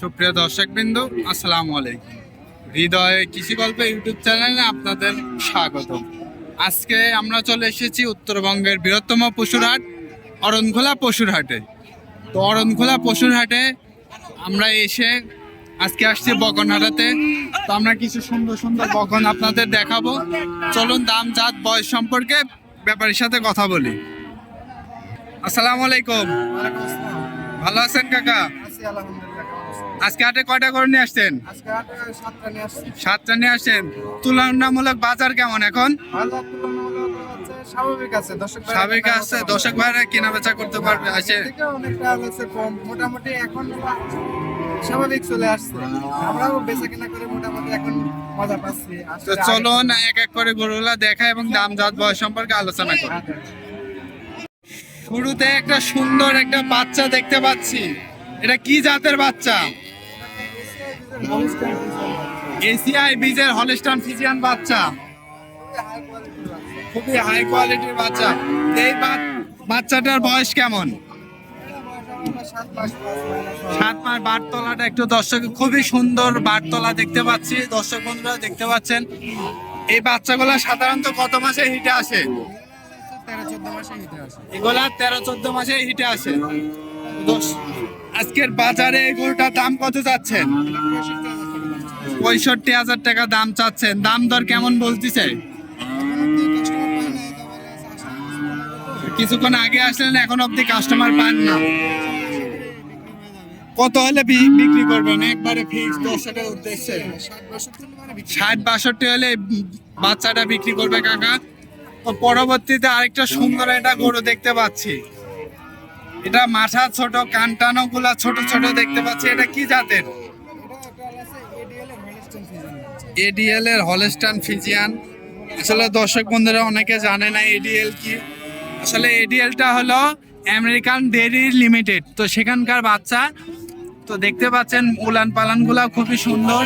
সুপ্রিয় দর্শকবৃন্দ, আসসালামু আলাইকুম। হৃদয় কৃষি গল্প ইউটিউব চ্যানেলে আপনাদের স্বাগত। আজকে আমরা চলে এসেছি উত্তরবঙ্গের বৃহত্তম পশুরহাট অরণখোলা পশুর হাটে। তো অরণখোলা পশুর হাটে আমরা এসে আজকে আসছি বকন হাটাতে তো আমরা কিছু সুন্দর সুন্দর বকন আপনাদের দেখাবো। চলুন দাম, জাত, বয়স সম্পর্কে ব্যাপারীর সাথে কথা বলি। আসসালামু আলাইকুম। ভালো আছেন কাকা? আজকে হাটে কয়টা করে নিয়ে আসছেন? সাতটা নিয়ে আসছেন। তুলনামূলক বাজার কেমন এখন? স্বাভাবিক আছে দর্শক ভাইরা কেনা বেচা করতে পারবে। আছে কম মোটামুটি এখন স্বাভাবিক চলে আসছে। আমরাও বেচা কেনা করে মোটামুটি এখন মজা পাচ্ছি। তো চলুন এক এক করে গরুগুলা দেখা এবং দাম জাত বয়স সম্পর্কে আলোচনা করি। শুরুতে একটা সুন্দর একটা বাচ্চা দেখতে পাচ্ছি। এটা কি জাতের বাচ্চা? এসিআই বীজের হলস্টান ফিজিয়ান বাচ্চা। খুবই হাই কোয়ালিটির বাচ্চা। এই বাচ্চাটার বয়স কেমন? সাত মাস বারতলাটা একটু দর্শক খুবই সুন্দর বারতলা দেখতে পাচ্ছি। দর্শক বন্ধুরা দেখতে পাচ্ছেন। এই বাচ্চাগুলো সাধারণত কত মাসে হিটে আসে? তেরো চোদ্দ মাসে হিটে আসে। এগুলা তেরো চোদ্দ মাসে হিটে আসে। আজকের বাজারে এই গরুটার দাম কত চাচ্ছেন? পঁয়ষট্টি হাজার টাকা দাম চাচ্ছেন। দাম দর কেমন বলতেছে? কিছুক্ষণ আগে আসলেন, এখন অব্দি কাস্টমার পান না। কত হলে বিক্রি করবেন? একবারে ফিক্স উদ্দেশ্যে। ষাট বাষট্টি হলে বাচ্চাটা বিক্রি করবে কাকা। পরবর্তীতে আরেকটা সুন্দর একটা গরু দেখতে পাচ্ছি। এটা মাথা ছোট কানটানো গুলা ছোট ছোট দেখতে পাচ্ছি। এটা কি জাতের? এডিএল এর হলস্টান ফিজিয়ান আসলে দর্শক বন্ধুরা, অনেকে জানে না এডিএল কি। আসলে এডিএলটা হলো আমেরিকান ডেরি লিমিটেড তো সেখানকার বাচ্চা, তো দেখতে পাচ্ছেন উলান পালানগুলা খুবই সুন্দর।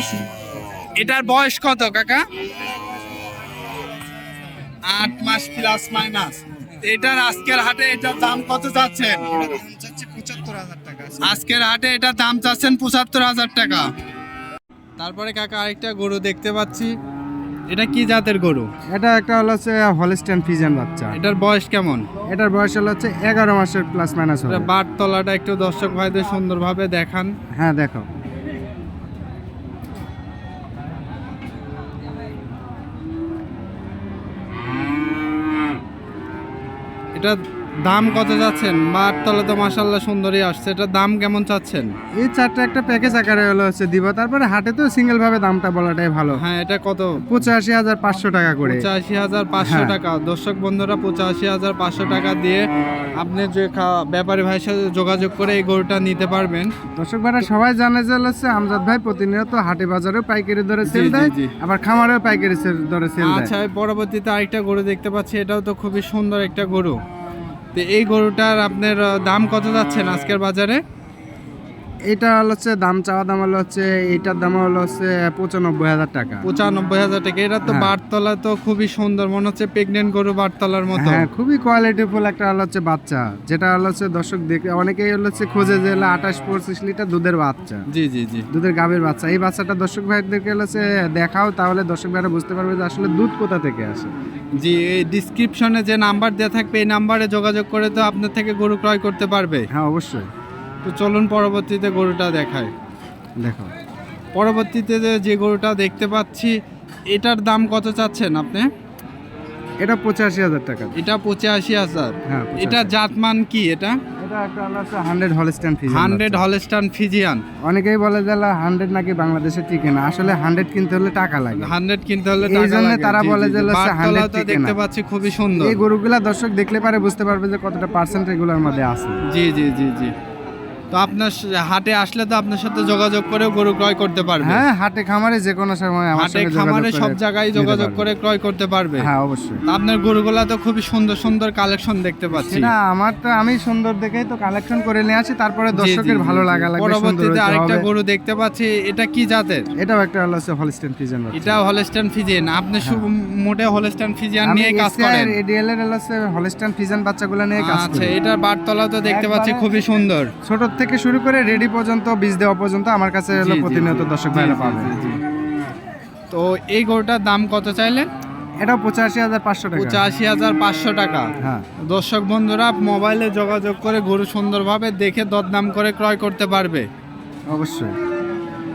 এটার বয়স কত, কাকা? আট মাস প্লাস মাইনাস এটার আজকের হাটে এটার দাম কত টাকা আজকের হাটে এটার দাম চাচ্ছেন পঁচাত্তর হাজার টাকা। তারপরে কাকা আরেকটা গরু দেখতে পাচ্ছি। এটা কি জাতের গরু? এটা একটা হলো হচ্ছে হলিস্টেন ফিজিয়ান বাচ্চা। এটার বয়স কেমন? এটার বয়স হলো হচ্ছে এগারো মাসের প্লাস মাইনাস বার তলাটা একটু দর্শক ভাইদের সুন্দরভাবে দেখান। হ্যাঁ দেখো এটা দাম কত যাচ্ছেন? বার তলা তো মাসাল্লাহ সুন্দরই আসছে। এটার দাম কেমন চাচ্ছেন? এই চারটা একটা প্যাকেজ আকারে হলো হচ্ছে দিব। তারপরে হাটে তো সিঙ্গেল ভাবে দামটা বলাটাই ভালো। হ্যাঁ এটা কত? পঁচাশি হাজার পাঁচশো টাকা করে। পঁচাশি হাজার পাঁচশো হ্যাঁ। টাকা। দর্শক বন্ধুরা পঁচাশি হাজার পাঁচশো টাকা দিয়ে আপনি যে ব্যাপারী ভাইয়ের সাথে যোগাযোগ করে এই গরুটা নিতে পারবেন। দর্শক ভাইরা সবাই জানে যে হচ্ছে আমজাদ ভাই প্রতিনিয়ত হাটে বাজারেও পাইকারি দরে সেল দেয় আবার খামারেও পাইকারি দরে সেল দেয়। আচ্ছা পরবর্তীতে আরেকটা গরু দেখতে পাচ্ছি। এটাও তো খুবই সুন্দর একটা গরু। তো এই গরুটার আপনার দাম কত যাচ্ছেন আজকের বাজারে? এটা হলো হচ্ছে দাম চাওয়া দাম হলো হচ্ছে এটার দাম হলো হচ্ছে পঁচানব্বই হাজার টাকা। পঁচানব্বই হাজার টাকা। এটা তো হ্যাঁ। বারতলা তো খুবই সুন্দর মনে হচ্ছে প্রেগনেন্ট গরু বারতলার মতো। হ্যাঁ খুবই কোয়ালিটিফুল একটা হলো হচ্ছে বাচ্চা। যেটা হলো হচ্ছে দর্শক দেখে অনেকেই হলো হচ্ছে খোঁজে যে হলো আঠাশ পঁচিশ লিটার দুধের বাচ্চা। জি জি জি। দুধের গাভীর বাচ্চা। এই বাচ্চাটা দর্শক ভাইদেরকে হলো হচ্ছে দেখাও তাহলে দর্শক ভাইরা বুঝতে পারবে যে আসলে দুধ কোথা থেকে আসে। জি এই ডিসক্রিপশনে যে নাম্বার দেওয়া থাকবে এই নাম্বারে যোগাযোগ করে তো আপনার থেকে গরু ক্রয় করতে পারবে। হ্যাঁ অবশ্যই। তো চলুন পরবর্তীতে গরুটা দেখায় দেখো। পরবর্তীতে যে- গরুটা দেখতে পাচ্ছি এটার দাম কত চাচ্ছেন আপনি? এটা পঁচাশি হাজার টাকা। এটা পঁচাশি হাজার। হ্যাঁ এটা জাতমান কি এটা? এটা একটা হান্ড্রেড হান্ড্রেড হলস্টান ফিজিয়ান অনেকেই বলে যে হান্ড্রেড নাকি বাংলাদেশে টিকে না? আসলে হান্ড্রেড কিনতে হলে টাকা লাগে। হান্ড্রেড কিনতে হলে এই টাকা জন্য তারা বলে যে জি। হচ্ছে বারতলা 100 তো দেখতে পাচ্ছি খুবই সুন্দর। এই গরুগুলা দর্শক দেখলে পারে বুঝতে পারবে যে কতটা পার্সেন্ট এগুলোর মধ্যে আছে। জি জি জি জি। তো আপনার হাটে আসলে তো আপনার সাথে যোগাযোগ করে গরু ক্রয় করতে পারবে। হ্যাঁ হাটে খামারে যে কোনো সময় হাটে খামারে সব জায়গায় যোগাযোগ করে ক্রয় করতে পারবে। হ্যাঁ অবশ্যই। আপনার গরুগুলা তো খুবই সুন্দর সুন্দর কালেকশন দেখতে পাচ্ছি। না আমার তো আমি সুন্দর দেখেই তো কালেকশন করে নিয়ে আসি তারপরে দর্শকের ভালো। লাগা লাগবে পরবর্তীতে আরেকটা গরু দেখতে পাচ্ছি এটা কি জাতের? এটাও একটা হলো হলস্টেন ফিজন এটা হলস্টান ফিজিয়ান আপনি শুধু মোটে হলস্টান ফিজিয়ান নিয়ে কাজ করেন। এডিএল এর হলস্টেন ফিজন বাচ্চাগুলো নিয়ে কাজ আচ্ছা এটার বারতলা তো দেখতে পাচ্ছি খুবই সুন্দর। ছোট থেকে শুরু করে রেডি পর্যন্ত বীজ দেওয়া পর্যন্ত আমার কাছে হলো জি, প্রতিনিয়ত দর্শক ভাইরা পাবে। তো এই গরুটার দাম কত চাইলেন? এটা পঁচাশি হাজার পাঁচশো টাকা। পঁচাশি হাজার পাঁচশো টাকা। হ্যাঁ। দর্শক বন্ধুরা মোবাইলে যোগাযোগ করে গরু সুন্দরভাবে দেখে দরদাম করে ক্রয় করতে পারবে। অবশ্যই।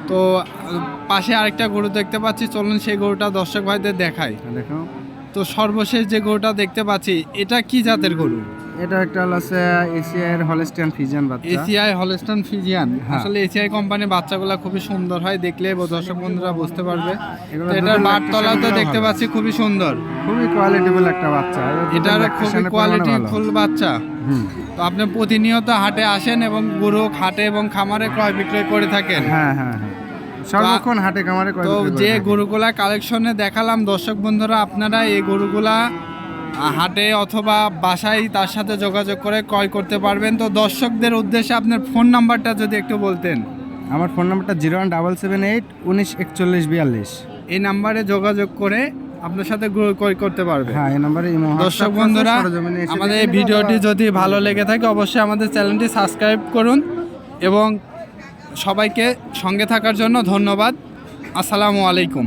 তো পাশে আরেকটা গরু দেখতে পাচ্ছি। চলুন সেই গরুটা দর্শক ভাইদের দেখাই। দেখো তো সর্বশেষ যে গরুটা দেখতে পাচ্ছি এটা কি জাতের গরু? এটা একটা আছে ফিজিয়ান বাচ্চা। এসিআই ফিজিয়ান। হ্যাঁ। আসলে এসিআই কোম্পানির বাচ্চাগুলো খুবই সুন্দর হয় দেখলে দর্শক বন্ধুরা বুঝতে পারবে। এটার বাটতলা তো দেখতে পাচ্ছি খুবই সুন্দর। খুবই কোয়ালিটিফুল একটা বাচ্চা। এটার খুবই কোয়ালিটি ফুল বাচ্চা। তো আপনি প্রতিনিয়ত হাটে আসেন এবং গরু হাটে এবং খামারে ক্রয় বিক্রয় করে থাকেন। হ্যাঁ হ্যাঁ হ্যাঁ। সর্বক্ষণ হাটে কামারে তো যে গরুগুলা কালেকশনে দেখালাম দর্শক বন্ধুরা আপনারা এই গরুগুলা হাটে অথবা বাসায় তার সাথে যোগাযোগ করে ক্রয় করতে পারবেন। তো দর্শকদের উদ্দেশ্যে আপনার ফোন নাম্বারটা যদি একটু বলতেন। আমার ফোন নাম্বারটা zero one double seven eight উনিশ একচল্লিশ বিয়াল্লিশ। এই নাম্বারে যোগাযোগ করে আপনার সাথে ক্রয় করতে পারবে হ্যাঁ এই নাম্বারে দর্শক বন্ধুরা আমাদের এই ভিডিওটি যদি ভালো লেগে থাকে অবশ্যই আমাদের চ্যানেলটি সাবস্ক্রাইব করুন এবং সবাইকে সঙ্গে থাকার জন্য ধন্যবাদ। আসসালামু আলাইকুম।